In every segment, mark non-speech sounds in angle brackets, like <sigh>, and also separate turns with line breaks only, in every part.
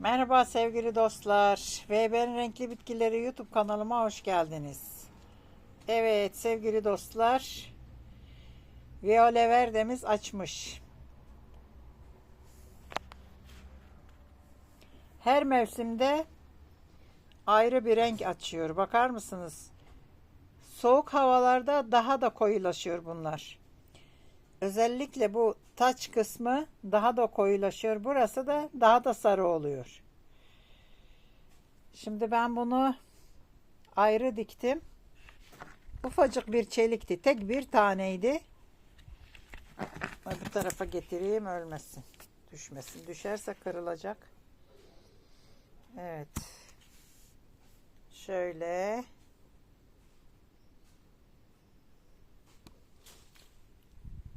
Merhaba sevgili dostlar. VB'nin Renkli Bitkileri YouTube kanalıma hoş geldiniz. Evet sevgili dostlar. Viyole Verde'miz açmış. Her mevsimde ayrı bir renk açıyor. Bakar mısınız? Soğuk havalarda daha da koyulaşıyor bunlar. Özellikle bu taç kısmı daha da koyulaşıyor. Burası da daha da sarı oluyor. Şimdi ben bunu ayrı diktim. Ufacık bir çelikti. Tek bir taneydi. Bu tarafa getireyim ölmesin. Düşmesin. Düşerse kırılacak. Evet. Şöyle.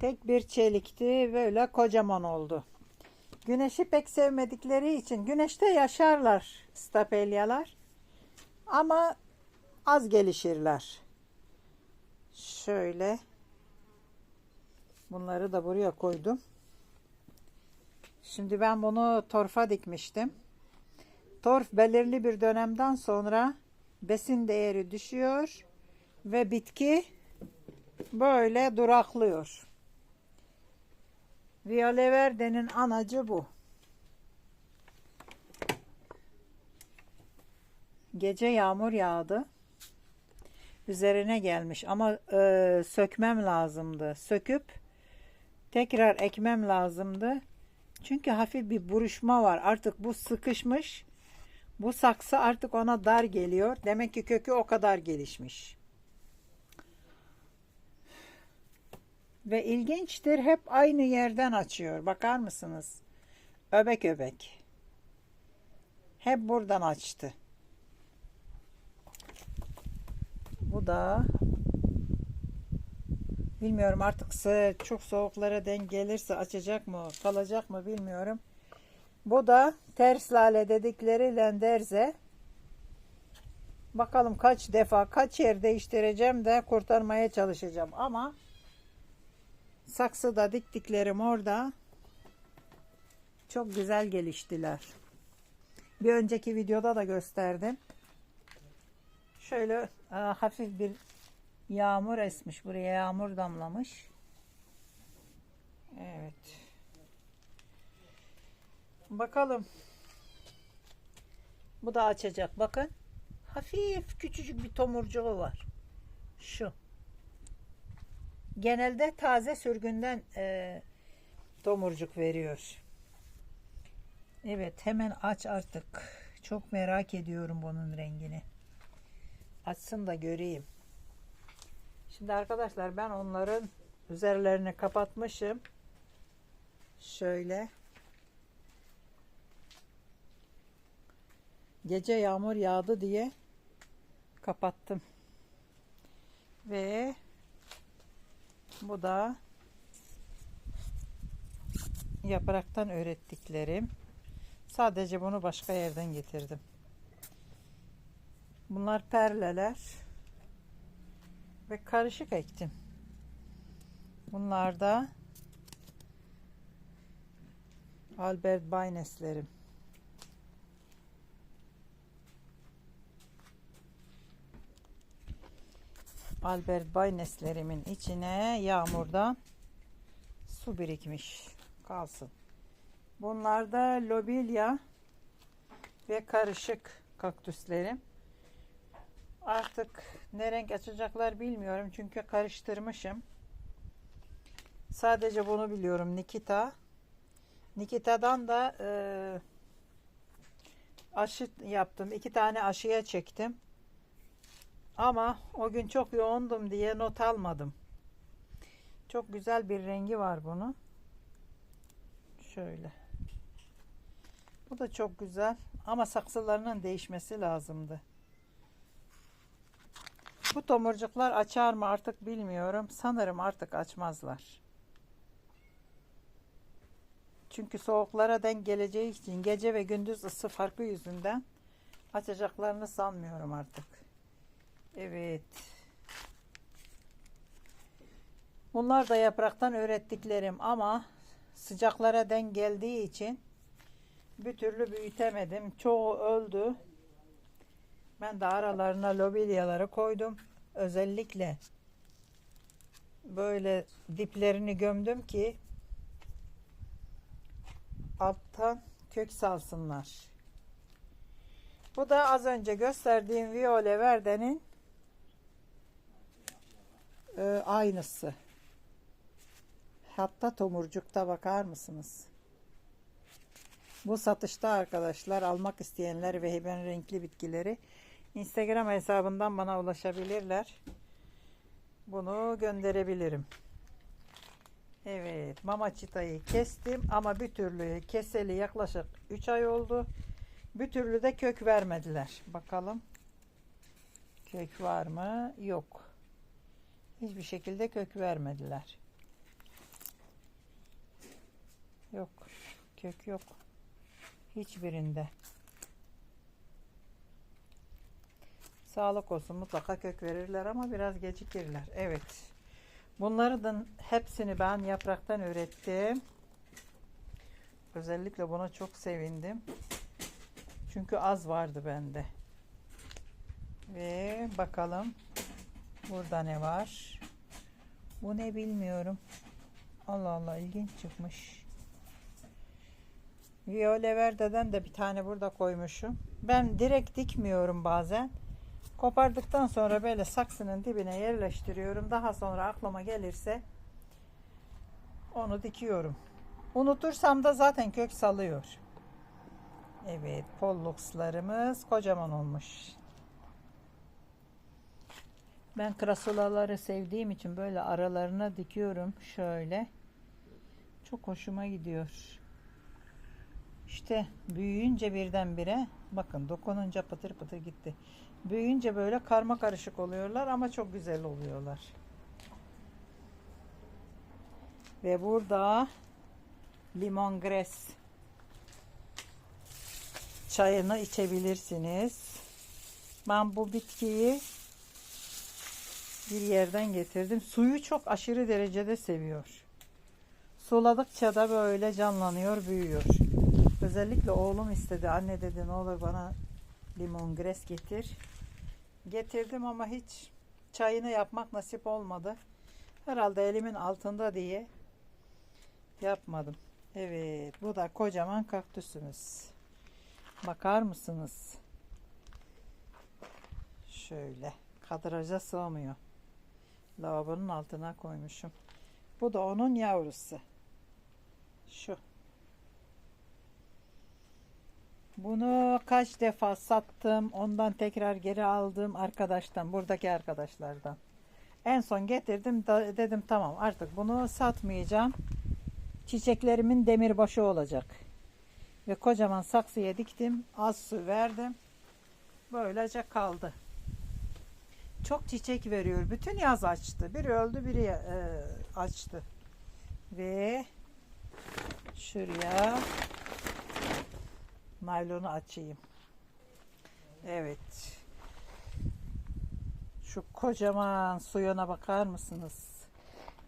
Tek bir çelikti. Böyle kocaman oldu. Güneşi pek sevmedikleri için güneşte yaşarlar stapelyalar. Ama az gelişirler. Şöyle. Bunları da buraya koydum. Şimdi ben bunu torfa dikmiştim. Torf belirli bir dönemden sonra besin değeri düşüyor ve bitki böyle duraklıyor. Viyole anacı bu. Gece yağmur yağdı. Üzerine gelmiş ama e, sökmem lazımdı. Söküp tekrar ekmem lazımdı. Çünkü hafif bir buruşma var. Artık bu sıkışmış. Bu saksı artık ona dar geliyor. Demek ki kökü o kadar gelişmiş. Ve ilginçtir hep aynı yerden açıyor. Bakar mısınız? Öbek öbek. Hep buradan açtı. Bu da bilmiyorum artık çok soğuklara denk gelirse açacak mı kalacak mı bilmiyorum. Bu da ters lale dedikleri lenderze. Bakalım kaç defa kaç yer değiştireceğim de kurtarmaya çalışacağım ama saksıda diktiklerim orada çok güzel geliştiler. Bir önceki videoda da gösterdim. Şöyle aa, hafif bir yağmur esmiş. Buraya yağmur damlamış. Evet. Bakalım. Bu da açacak. Bakın. Hafif küçücük bir tomurcuğu var. Şu. Genelde taze sürgünden e, tomurcuk veriyor. Evet hemen aç artık. Çok merak ediyorum bunun rengini. Açsın da göreyim. Şimdi arkadaşlar ben onların üzerlerini kapatmışım. Şöyle. Gece yağmur yağdı diye kapattım. Ve bu da yapraktan öğrettiklerim. Sadece bunu başka yerden getirdim. Bunlar perleler ve karışık ektim. Bunlar da Albert Baynes'lerim. Albert Baynes'lerimin içine yağmurdan su birikmiş. Kalsın. Bunlar da lobilya ve karışık kaktüslerim. Artık ne renk açacaklar bilmiyorum. Çünkü karıştırmışım. Sadece bunu biliyorum. Nikita. Nikita'dan da e, aşı yaptım. İki tane aşıya çektim. Ama o gün çok yoğundum diye not almadım. Çok güzel bir rengi var bunun. Şöyle. Bu da çok güzel. Ama saksılarının değişmesi lazımdı. Bu tomurcuklar açar mı artık bilmiyorum. Sanırım artık açmazlar. Çünkü soğuklara denk geleceği için gece ve gündüz ısı farkı yüzünden açacaklarını sanmıyorum artık. Evet. Bunlar da yapraktan öğrettiklerim ama sıcaklara denk geldiği için bir türlü büyütemedim. Çoğu öldü. Ben de aralarına lobilyaları koydum. Özellikle böyle diplerini gömdüm ki alttan kök salsınlar. Bu da az önce gösterdiğim Viole Verde'nin aynısı. Hatta tomurcukta bakar mısınız? Bu satışta arkadaşlar almak isteyenler ve hiben renkli bitkileri Instagram hesabından bana ulaşabilirler. Bunu gönderebilirim. Evet, mama çitayı kestim ama bir türlü keseli yaklaşık 3 ay oldu. Bir türlü de kök vermediler. Bakalım. Kök var mı? Yok. Hiçbir şekilde kök vermediler. Yok. Kök yok. Hiçbirinde. Sağlık olsun mutlaka kök verirler ama biraz gecikirler. Evet. Bunların hepsini ben yapraktan ürettim. Özellikle buna çok sevindim. Çünkü az vardı bende. Ve bakalım burada ne var? Bu ne bilmiyorum. Allah Allah ilginç çıkmış. Viole Verde'den de bir tane burada koymuşum. Ben direkt dikmiyorum bazen. Kopardıktan sonra böyle saksının dibine yerleştiriyorum. Daha sonra aklıma gelirse onu dikiyorum. Unutursam da zaten kök salıyor. Evet, polluxlarımız kocaman olmuş. Ben krasulaları sevdiğim için böyle aralarına dikiyorum şöyle. Çok hoşuma gidiyor. İşte büyüyünce birdenbire bakın dokununca pıtır pıtır gitti. Büyüyünce böyle karma karışık oluyorlar ama çok güzel oluyorlar. Ve burada limongres çayını içebilirsiniz. Ben bu bitkiyi bir yerden getirdim. Suyu çok aşırı derecede seviyor. Suladıkça da böyle canlanıyor, büyüyor. Özellikle oğlum istedi. Anne dedi ne olur bana limongres getir. Getirdim ama hiç çayını yapmak nasip olmadı. Herhalde elimin altında diye yapmadım. Evet, bu da kocaman kaktüsümüz. Bakar mısınız? Şöyle kadraja sığmıyor. Lavabonun altına koymuşum. Bu da onun yavrusu. Şu. Bunu kaç defa sattım. Ondan tekrar geri aldım arkadaştan. Buradaki arkadaşlardan. En son getirdim. dedim tamam artık bunu satmayacağım. Çiçeklerimin demirbaşı olacak. Ve kocaman saksıya diktim. Az su verdim. Böylece kaldı. Çok çiçek veriyor. Bütün yaz açtı. Biri öldü, biri e, açtı. Ve şuraya naylonu açayım. Evet. Şu kocaman suyona bakar mısınız?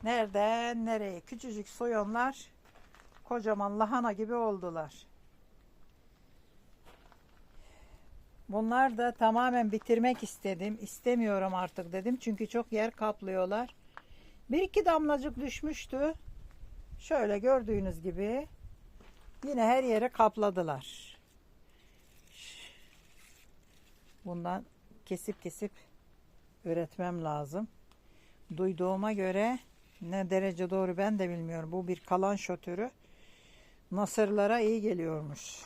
Nereden nereye? Küçücük soyonlar kocaman lahana gibi oldular. Bunlar da tamamen bitirmek istedim. İstemiyorum artık dedim. Çünkü çok yer kaplıyorlar. Bir iki damlacık düşmüştü. Şöyle gördüğünüz gibi yine her yere kapladılar. Bundan kesip kesip üretmem lazım. Duyduğuma göre ne derece doğru ben de bilmiyorum. Bu bir kalan türü. Nasırlara iyi geliyormuş.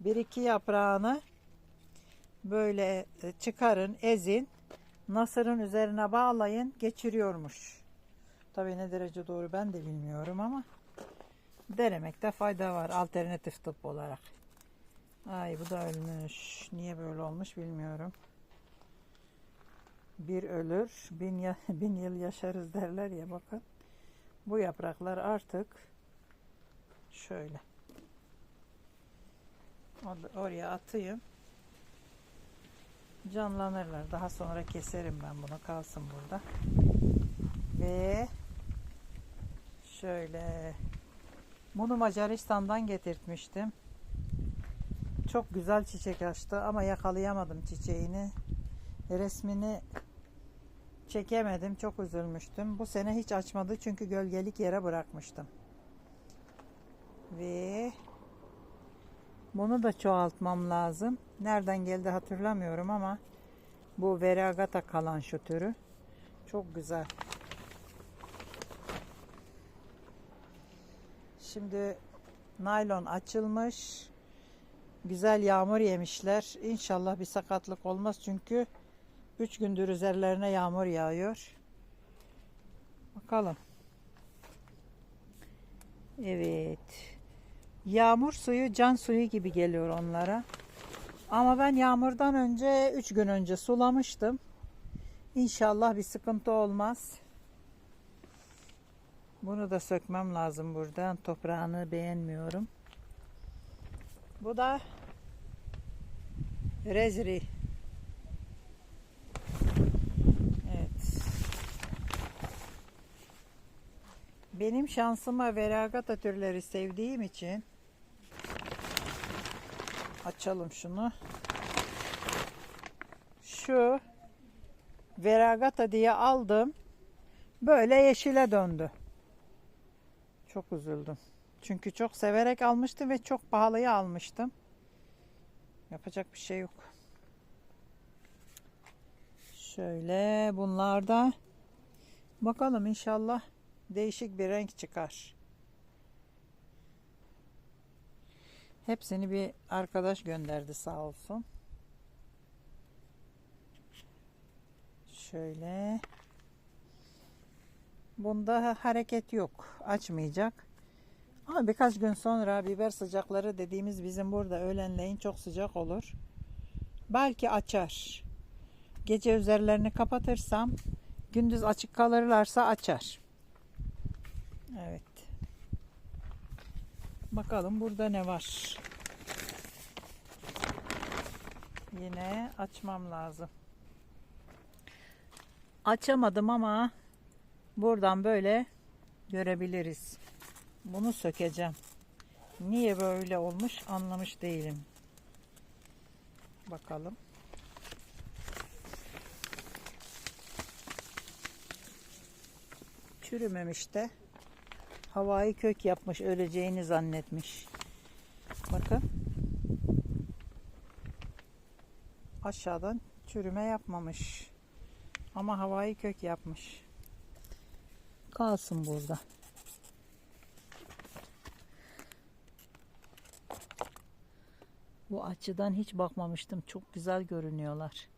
Bir iki yaprağını böyle e, çıkarın, ezin. Nasırın üzerine bağlayın, geçiriyormuş. Tabii ne derece doğru ben de bilmiyorum ama denemekte fayda var alternatif tıp olarak. Ay bu da ölmüş. Niye böyle olmuş bilmiyorum. Bir ölür, bin, ya, <laughs> bin yıl yaşarız derler ya bakın. Bu yapraklar artık şöyle. Or- Oraya atayım. Canlanırlar. Daha sonra keserim ben bunu. Kalsın burada. Ve şöyle bunu Macaristan'dan getirtmiştim. çok güzel çiçek açtı ama yakalayamadım çiçeğini. Resmini çekemedim. Çok üzülmüştüm. Bu sene hiç açmadı çünkü gölgelik yere bırakmıştım. Ve bunu da çoğaltmam lazım. Nereden geldi hatırlamıyorum ama bu veragata kalan şu türü. Çok güzel. Şimdi naylon açılmış. Güzel yağmur yemişler. İnşallah bir sakatlık olmaz çünkü 3 gündür üzerlerine yağmur yağıyor. Bakalım. Evet. Yağmur suyu can suyu gibi geliyor onlara. Ama ben yağmurdan önce 3 gün önce sulamıştım. İnşallah bir sıkıntı olmaz. Bunu da sökmem lazım buradan. Toprağını beğenmiyorum. Bu da rezri. Evet. Benim şansıma veragata türleri sevdiğim için açalım şunu. Şu veragata diye aldım. Böyle yeşile döndü. Çok üzüldüm. Çünkü çok severek almıştım ve çok pahalıya almıştım. Yapacak bir şey yok. Şöyle bunlarda bakalım inşallah değişik bir renk çıkar. Hepsini bir arkadaş gönderdi sağ olsun. Şöyle. Bunda hareket yok. Açmayacak. Ama birkaç gün sonra biber sıcakları dediğimiz bizim burada öğlenleyin çok sıcak olur. Belki açar. Gece üzerlerini kapatırsam gündüz açık kalırlarsa açar. Evet. Bakalım burada ne var. Yine açmam lazım. Açamadım ama buradan böyle görebiliriz. Bunu sökeceğim. Niye böyle olmuş anlamış değilim. Bakalım. Çürümemiş de havayı kök yapmış öleceğini zannetmiş. Bakın. Aşağıdan çürüme yapmamış. Ama havayı kök yapmış. Kalsın burada. Bu açıdan hiç bakmamıştım. Çok güzel görünüyorlar.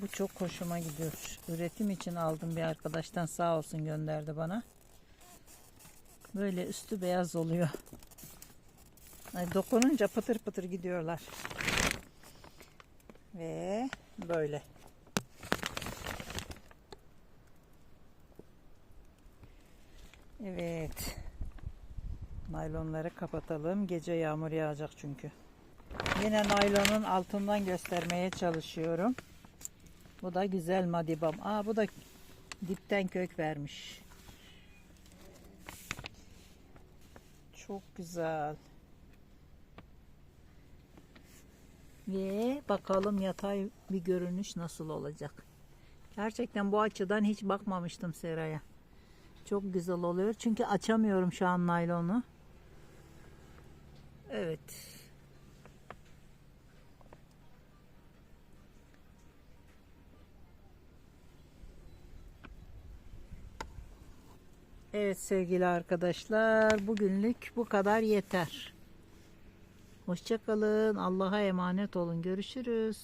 Bu çok hoşuma gidiyor. Üretim için aldım bir arkadaştan sağ olsun gönderdi bana. Böyle üstü beyaz oluyor. Ay, dokununca pıtır pıtır gidiyorlar. Ve böyle. Evet. Naylonları kapatalım. Gece yağmur yağacak çünkü. Yine naylonun altından göstermeye çalışıyorum. Bu da güzel madibam. Aa bu da dipten kök vermiş. Çok güzel. Ve bakalım yatay bir görünüş nasıl olacak. Gerçekten bu açıdan hiç bakmamıştım seraya. Çok güzel oluyor. Çünkü açamıyorum şu an naylonu. Evet. Evet sevgili arkadaşlar bugünlük bu kadar yeter. Hoşçakalın. Allah'a emanet olun. Görüşürüz.